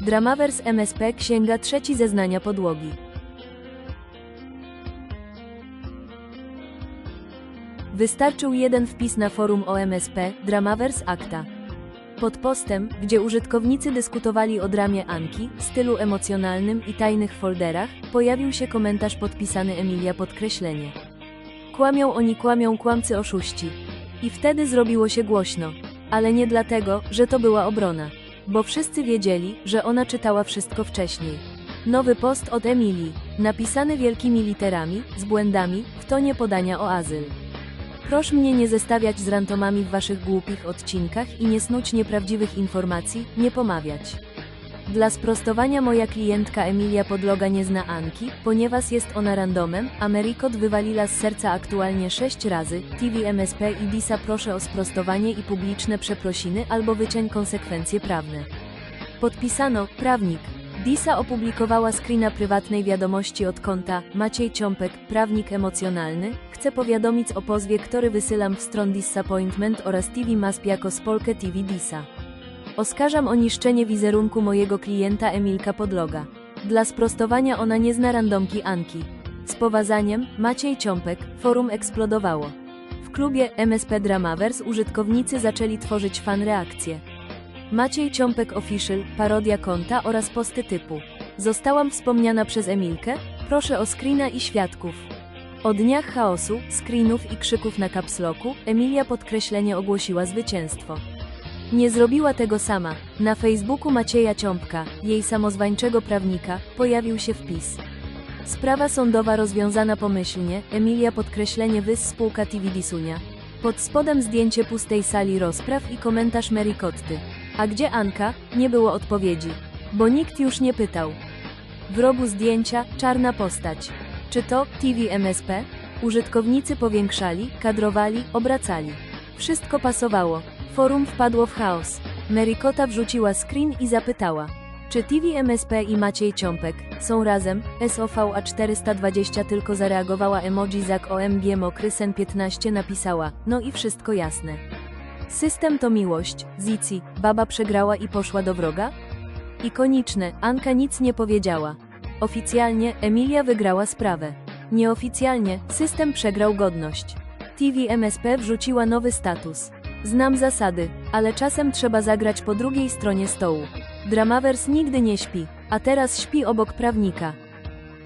Dramawers MSP Księga Trzeci Zeznania Podłogi. Wystarczył jeden wpis na forum OMSP Dramawers Acta. Pod postem, gdzie użytkownicy dyskutowali o dramie Anki, stylu emocjonalnym i tajnych folderach, pojawił się komentarz podpisany Emilia podkreślenie. Kłamią oni kłamią kłamcy oszuści. I wtedy zrobiło się głośno. Ale nie dlatego, że to była obrona. Bo wszyscy wiedzieli, że ona czytała wszystko wcześniej. Nowy post od Emilii, napisany wielkimi literami, z błędami, w tonie podania o azyl. Proszę mnie nie zestawiać z rantomami w waszych głupich odcinkach i nie snuć nieprawdziwych informacji, nie pomawiać. Dla sprostowania moja klientka Emilia Podloga nie zna Anki, ponieważ jest ona randomem, a Merikot wywalila z serca aktualnie 6 razy, TV MSP i Disa proszę o sprostowanie i publiczne przeprosiny albo wycień konsekwencje prawne. Podpisano, prawnik. Disa opublikowała screena prywatnej wiadomości od konta Maciej Ciąpek, prawnik emocjonalny, chce powiadomić o pozwie, który wysyłam w stron Disappointment oraz TV Masp jako Spolkę TV Disa. Oskarżam o niszczenie wizerunku mojego klienta Emilka Podloga. Dla sprostowania ona nie zna randomki Anki. Z poważaniem, Maciej Ciąpek, forum eksplodowało. W klubie MSP Dramavers użytkownicy zaczęli tworzyć fan reakcje. Maciej Ciąpek Official, parodia konta oraz posty typu. Zostałam wspomniana przez Emilkę? Proszę o screena i świadków. O dniach chaosu, screenów i krzyków na kapsloku, Emilia podkreślenie ogłosiła zwycięstwo. Nie zrobiła tego sama. Na Facebooku Macieja Ciąpka, jej samozwańczego prawnika, pojawił się wpis. Sprawa sądowa rozwiązana pomyślnie, Emilia podkreślenie wys spółka TV Disunia. Pod spodem zdjęcie pustej sali rozpraw i komentarz Mary Kotty. A gdzie Anka? Nie było odpowiedzi. Bo nikt już nie pytał. W rogu zdjęcia, czarna postać. Czy to TV MSP? Użytkownicy powiększali, kadrowali, obracali. Wszystko pasowało. Forum wpadło w chaos. Merikota wrzuciła screen i zapytała. Czy TV MSP i Maciej Ciąpek są razem? SOVA 420 tylko zareagowała emoji zak OMG mokry sen 15 napisała. No i wszystko jasne. System to miłość, Zici, baba przegrała i poszła do wroga? Ikoniczne, Anka nic nie powiedziała. Oficjalnie Emilia wygrała sprawę. Nieoficjalnie system przegrał godność. TV MSP wrzuciła nowy status. Znam zasady, ale czasem trzeba zagrać po drugiej stronie stołu. Dramavers nigdy nie śpi, a teraz śpi obok prawnika.